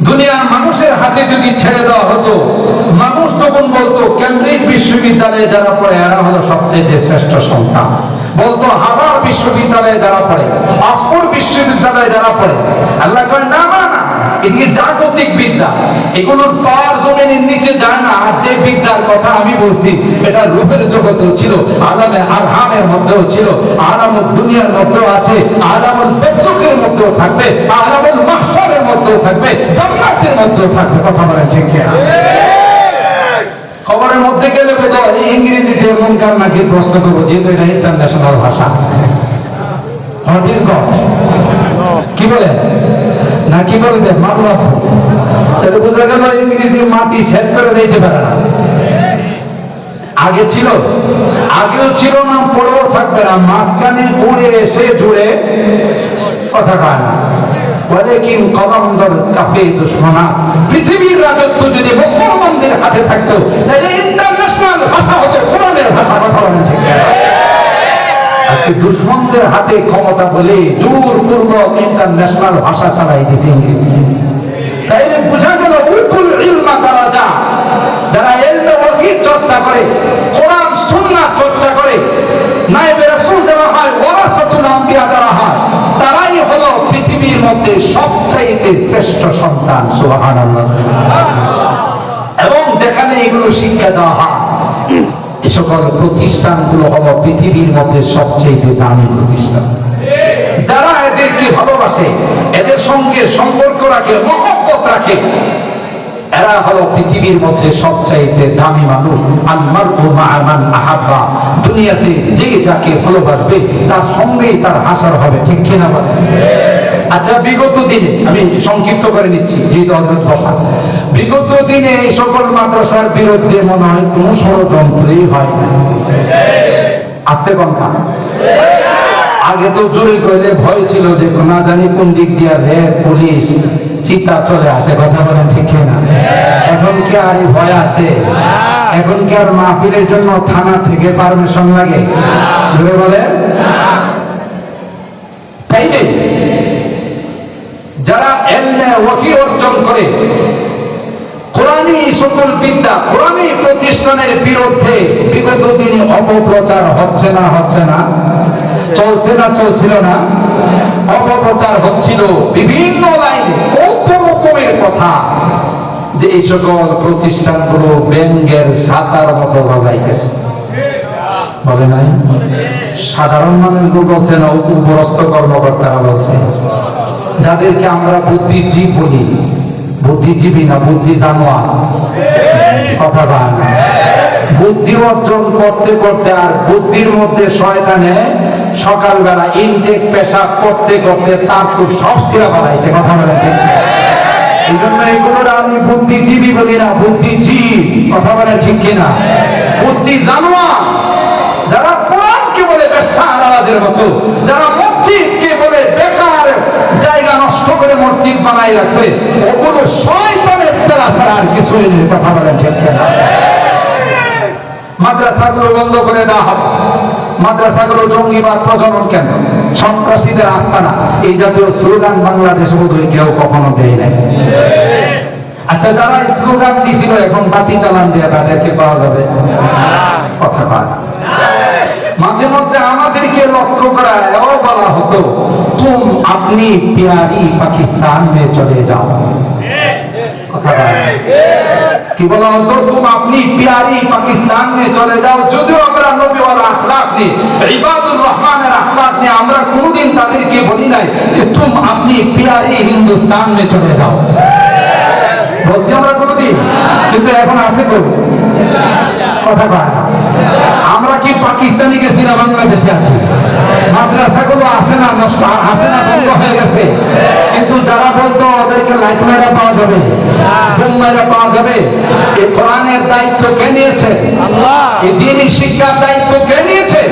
দুনিয়ার মানুষের হাতে যদি ছেড়ে দেওয়া হতো, মানুষ তখন বলতো কেমব্রিজ বিশ্ববিদ্যালয়ে যারা পড়ে, এরা হলো সবচেয়ে শ্রেষ্ঠ সন্তান? বলতো হাবার বিশ্ববিদ্যালয়ে যারা পড়ে অক্সফোর্ড বিশ্ববিদ্যালয়ে যারা পড়ে, আল্লাহ করেন না না না এদিকে জাগতিক বিদ্যা। এগুলোর পাওয়ার জমিনের নিচে যায় না। আর যে বিদ্যার কথা আমি বলছি, এটা রূপের জগতেও ছিল, আলামে আরহামের মধ্যেও ছিল আলামুল দুনিয়ার মধ্যেও আছে, আলামুল বেসুকের মধ্যেও থাকবে, আলামুল মাহশারের মধ্যেও থাকবে মধ্যেও থাকবে, কথা বলেন ঠিক কিনা? খবরের মধ্যে গেলে ইংরেজিতে নাকি প্রশ্ন করব, যেহেতু এটা ইন্টারন্যাশনাল ভাষা। কি বলে? না, কি বলবে গেল ইংরেজি মাটি সেট করে দিতে পারে না। আগে ছিল, আগেও ছিল না, পরেও থাকবে না। মাঝখানে উড়ে এসে জুড়ে কথা কয় না। ওয়ালাকিন কলন্দর কাফে দুশ্মনা? পৃথিবীর রাজত্ব যদি মুসলমানদের হাতে থাকতো, তাহলে ইন্টারন্যাশনাল ভাষা হতো, কোরআনের ভাষা কথা বলেন ঠিক দুশ্মনদের হাতে ক্ষমতা বলে দূর পূর্ব ইন্টারন্যাশনাল ভাষা চালাই দিয়েছে ইংরেজি। তাইলে বোঝা গেল উকুল ইলমা তারা যা, যারা এলমে ওয়াহিদ চর্চা করে, কোরআন সুন্নাহ চর্চা করে, নায়েবে রাসূল দেওয়া হয় ওয়ারাসাতুল আম্বিয়া দেওয়া হয় তারাই হলো পৃথিবীর মধ্যে সবচাইতে শ্রেষ্ঠ সন্তান, সুবহানাল্লাহ। এবং যেখানে এগুলো শিক্ষা দেওয়া হয়, এ সকল প্রতিষ্ঠানগুলো হলো পৃথিবীর মধ্যে সবচেয়ে দামি প্রতিষ্ঠান। যারা এদেরকে ভালোবাসে, এদের সঙ্গে সম্পর্ক রাখে, মহব্বত রাখে, এরা হলো পৃথিবীর মধ্যে সবচাইতে দামি মানুষ। আলমার ও মামান আহাব্বা। দুনিয়াতে যে যাকে ভালোবাসবে, তার সঙ্গেই তার হাসার হবে, ঠিক কিনা বলে আচ্ছা বিগত দিনে, আমি সংক্ষিপ্ত করে নিচ্ছি বিগত দিনে এই সকল মাদ্রাসার বিরুদ্ধে মনে হয় কোনো ষড়যন্ত্রই হয় না। আসতে কমটা আগে তো জোরে কইলে ভয় ছিল যে, না জানি কোন দিক দিয়ে র্যাব পুলিশ, চিতা চলে আসে, কথা বলেন ঠিক না এখন কি আর ভয় আছে? এখন কি আর মাহফিলের জন্য থানা থেকে পারমিশন লাগে? বলে তাই নেই? অর্জন করে। কোরআনই সকল বিদ্যা, কোরআনই প্রতিষ্ঠানের বিরুদ্ধে বিগত দিনে অপপ্রচার হচ্ছে না হচ্ছে না? চলছে না, চলছিল না? অপপ্রচার হচ্ছিল বিভিন্ন লাইনে কত রকমের কথা যে এই সকল প্রতিষ্ঠানগুলো ব্যাঙ্গের সাতার মতো বাজাইতেছে। বলে নাই? সাধারণ মানুষগুলো বলছে না, উপরস্থ কর্মকর্তারা বলছে। যাদেরকে আমরা বুদ্ধিজীব বলি, বুদ্ধিজীবী না বুদ্ধি জানোয়ার? কথা বান বুদ্ধি অর্জন করতে করতে আর বুদ্ধির মধ্যে শয়তানে সকালবেলা ইনটেক পেশাব করতে করতে তার তো সব সিরা বাড়াইছে, কথা বলে ঠিক? না? এই জন্য এগুলোর আমি বুদ্ধিজীবী বলি না, বুদ্ধিজীব, কথা বলে ঠিক কিনা? বুদ্ধি জানোয়ার, যারা কোরআনকে বলে ব্যবসা আলাদের মতো, যারা বলে বেকার জায়গা নষ্ট করে মসজিদ বানাই রাখছে। ওগুলো শয়তানের চেলা ছাড়া আর কিছু কথা বলেন ঠিক কিনা? মাদ্রাসাগুলো বন্ধ করে দেওয়া হবে। মাদ্রাসাগুলো জঙ্গিবাদ প্রজনন কেন? সন্ত্রাসীদের আস্তানা এই জাতীয় স্লোগান বাংলাদেশে বোধহয় কেউ কখনো দেয় নাই। আচ্ছা যারা স্লোগান দিছিল, এখন বাতি চালান দিয়ে তাদেরকে পাওয়া যাবে? কথা মাঝে মধ্যে আমাদেরকে লক্ষ্য করা এও বলা হতো তুম আপনি প্যারি পাকিস্তান মে চলে যাও। কি বলা হতো তুম আপনি প্যারি পাকিস্তান মে চলে যাও। যদিও আমরা নবীওয়ালা আখলাক নিয়ে ইবাদুর রহমানের আখলাক নিয়ে আমরা কোনোদিন তাদেরকে বলি নাই যে তুম আপনি প্যারি হিন্দুস্তান মে চলে যাও। বলছি আমরা কোনোদিন, কিন্তু এখন আছে কই? কথা কয় কি পাকিস্তানি গেছি না বাংলাদেশে আছি? মাদ্রাসাগুলো আছে না নষ্ট? আছে না বন্ধ হয়ে গেছে? কিন্তু যারা বলতো ওদেরকে লাইট মেরা পাওয়া যাবে। মেরা পাওয়া যাবে। এই কোরআনের দায়িত্ব কে নিয়েছে? এই দিনই শিক্ষার দায়িত্ব কে নিয়েছে?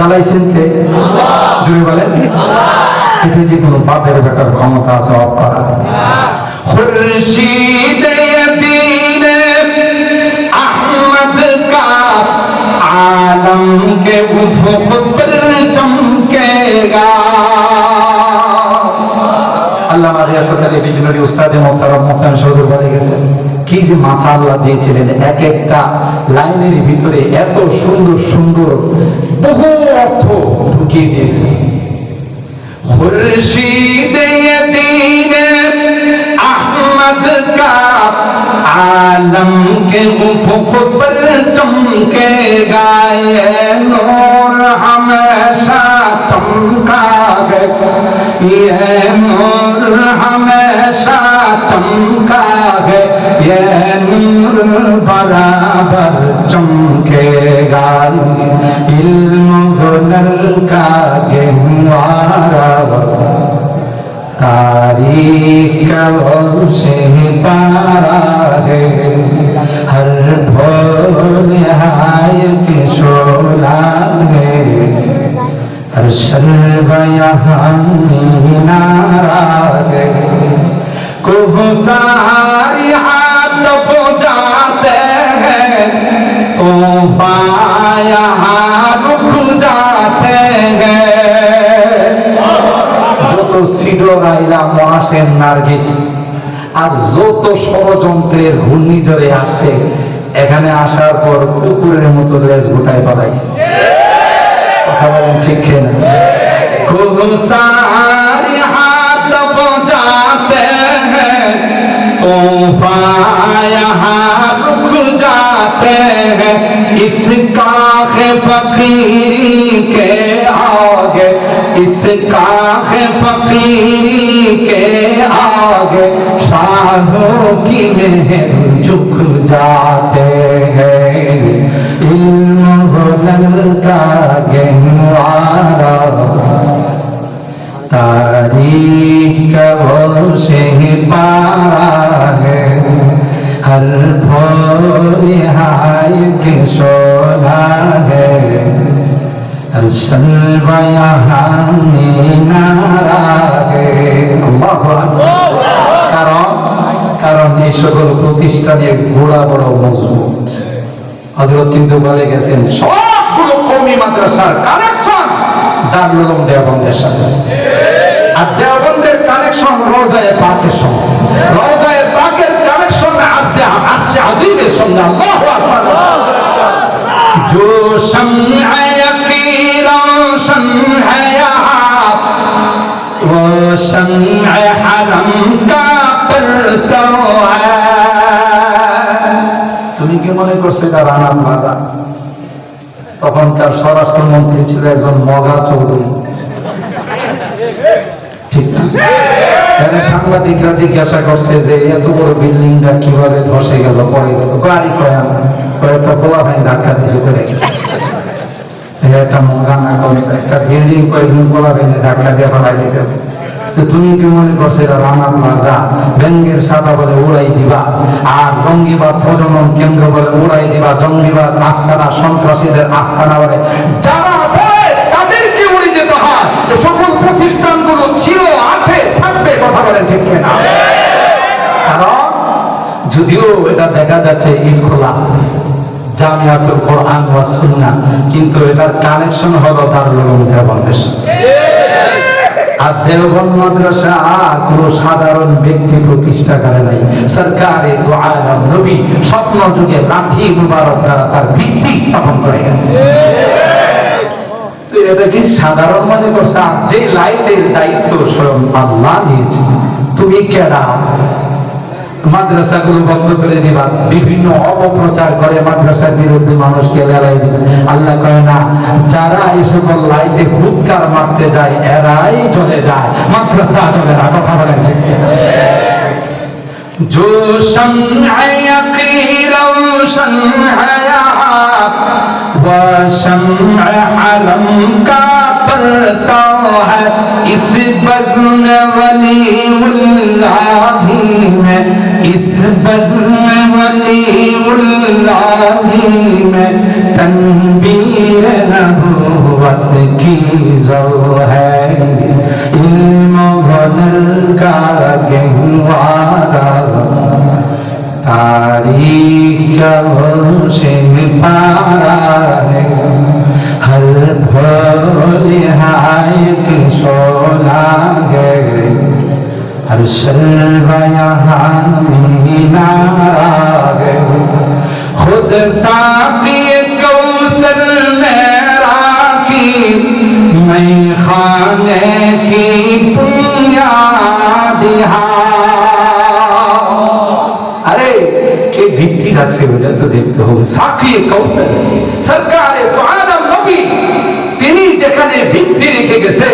জ্বালাইছেন কে? জুড়ে বলেন। এটা যে কোনো বাপের বেটার ক্ষমতা আছে অফ করা খুরশিদ উফুক চমকেগা। আল্লাহ রিয়াসত আলী বিজনরি উস্তাদে মোহতারম মোহতান সৌদুর বাড়ি গেছেন। কি যে মাথা আল্লাহ দিয়েছিলেন এক একটা লাইনের ভিতরে এত সুন্দর সুন্দর বহু অর্থ ঢুকিয়ে দিয়েছে। খুরশিদ আহমদ কা عالم کے افق پر چمکے گا یہ نور ہمیشہ چمکا ہے۔ یہ نور ہمیشہ چمکا ہے۔ یہ نور برابر چمکے گا۔ علم ہنر کا گہوارہ۔ تاریخ سے پارا ہے ہر بھول کے شولا ہے ہر سلو یہاں نارا ہے যত সিডরাইলা মহাসেন নার্গিস আর যত ষড়যন্ত্রের ঘূর্ণিঝড়ে আসছে এখানে আসার পর কুকুরের মতো লেজ গোটায় পালাইছে কথা বলেন ঠিক কিনা খুব সারি হাত বজাতে हैं तूफान यहाँ रुक जाते हैं इस काख फकीरी के आगे اس کا ہے فقیر کے آگے شاہوں کی مہر جھک جاتے ہیں علم ہنر کا گہوارا تاریخ کا وہ हर सलवा यहाँ नारा है আল্লাহু আকবার। কারণ কারণ এই সকল প্রতিষ্ঠানের গোড়া বড় মজবুত হজরত কিন্তু বলে গেছেন সবগুলো কমি মাদ্রাসার কানেকশন দারুল উলুম দেওবন্দের সাথে আর দেওবন্দের কানেকশন রোজায় পাকের সঙ্গে রোজায় পাকের কানেকশন আজকে আসছে আজিমের সঙ্গে আল্লাহু আকবার जो शम्ह यकी روشن ہے روشن ہے حرم کا پرتو ہے তুমি কি মনে করছ এটা তখন তার তখনকার স্বরাষ্ট্রমন্ত্রী ছিল একজন মগা চৌধুরী। ঠিক সাংবাদিকরা জিজ্ঞাসা করছে যে এত বড় বিল্ডিংটা কীভাবে ধসে গেল পরে গেল গাড়ি কয় আমরা কয়েকটা পোলা ভাই ধাক্কা দিছে করে একটা মগা না। করে একটা বিল্ডিং কয়েকজন পোলা ভাই ধাক্কা দিয়ে ফেলাই দিতে তো তুমি কি মনে করছ এটা রানা প্লাজা ব্যাঙ্গের সাদা বলে উড়াই দিবা। আর জঙ্গিবাদ প্রজনন কেন্দ্র বলে উড়াই দিবা। জঙ্গিবাদ আস্তানা সন্ত্রাসীদের আস্তানা বলে। যারা তাদেরকে উড়ে যেতে হয়। সকল প্রতিষ্ঠানগুলো ছিল আছে থাকবে কথা বলেন ঠিক কিনা? কারণ যদিও এটা দেখা যাচ্ছে ইট খোলা জামিয়াতুল কোরআন ওয়া সুন্নাহ। কিন্তু এটার কানেকশন হলো দারুল দেওবন্দের আর দেওবন্দ মাদ্রাসা কোনো সাধারণ ব্যক্তি প্রতিষ্ঠা করে নাই। সরকারে তো আলম নবী স্বপ্ন যুগে লাঠি মুবারক দ্বারা তার ভিত্তি স্থাপন করে গেছে। এটা কি সাধারণ মনে করছে? যে লাইটের দায়িত্ব স্বয়ং আল্লাহ নিয়েছে। তুমি কেডা? মাদ্রাসাগুলো বন্ধ করে দিবা। বিভিন্ন অপপ্রচার করে মাদ্রাসার বিরুদ্ধে মানুষকে লড়াই আল্লাহ কয়, না, যারা এই সকল লাইটে হুৎকার মারতে যায়, এরাই চলে যায়। মাদ্রাসা চলে না, কথা বলেন جو شمع یقی روشن ہے شمع حرم کا پرتا ہے اس بزن ولی اللہ ہی میں اس بزن ولی اللہ ہی میں تنبیر نبوت کی زو ہے علم و غدر کا گہوارا تاریخ तारीख का से पारा है हर भोलिहाय की शोला है हर शर्वा यहाँ मीनारा है खुद साकी कौसर मेरा की मैं खाने की সাথী কৌশল সরকারে নবী। তিনি যেখানে ভিত্তি রেখে গেছে,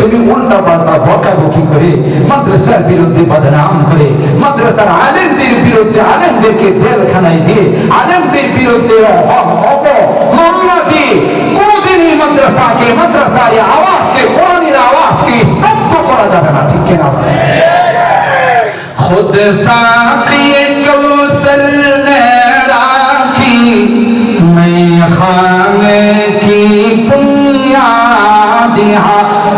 তুমি উল্টা পাল্টা বকাবকি করে মাদ্রাসার বিরুদ্ধে বদনাম করে, মাদ্রাসার আলেমদের বিরুদ্ধে আলেমদেরকে জেলখানায় দিয়ে, আলেমদের বিরুদ্ধে মামলা দিয়ে, কোনোদিনই মাদ্রাসাকে মাদ্রাসার আওয়াজকে, কোরআনের আওয়াজকে স্তব্ধ করা যাবে না, ঠিক কিনা? খুদ সাকিয়ে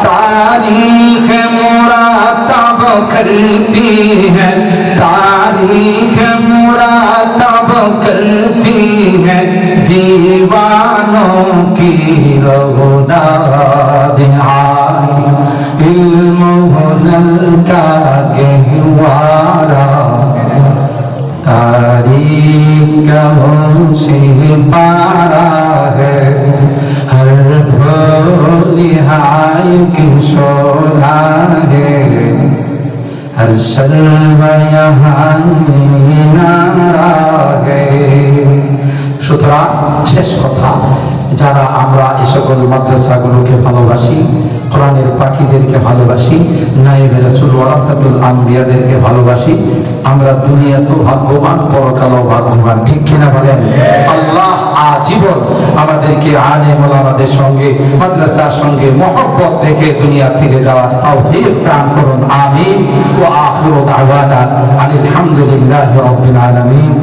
تاریخ مراتب کرتی ہے، تاریخ مراتب کرتی ہے، دیوانوں کی رودار علم ہنر کا گہوارا تاریخ کا ہم سے پارا ہے۔ हर शर्मा यहाँ नारा है সুতরাং শেষ কথা যারা আমরা এ সকল মাদ্রাসাগুলোকে ভালোবাসি, কোরআনের পাখিদেরকে ভালোবাসি নাইবে রাসূল আম্বিয়াদেরকে ভালোবাসি, আমরা দুনিয়াতেও ভাগ্যবান পরকালও ভাগ্যবান। ঠিক কিনা বলেন? আল্লাহ আজীবন আমাদেরকে আলেম ওলামাদের সঙ্গে, মাদ্রাসার সঙ্গে মহব্বত রেখে দুনিয়া থেকে যাওয়ার তৌফিক করুন। আমিন। ওয়া আখিরু দাওয়ানা আলহামদুলিল্লাহি রাব্বিল আলাইকুম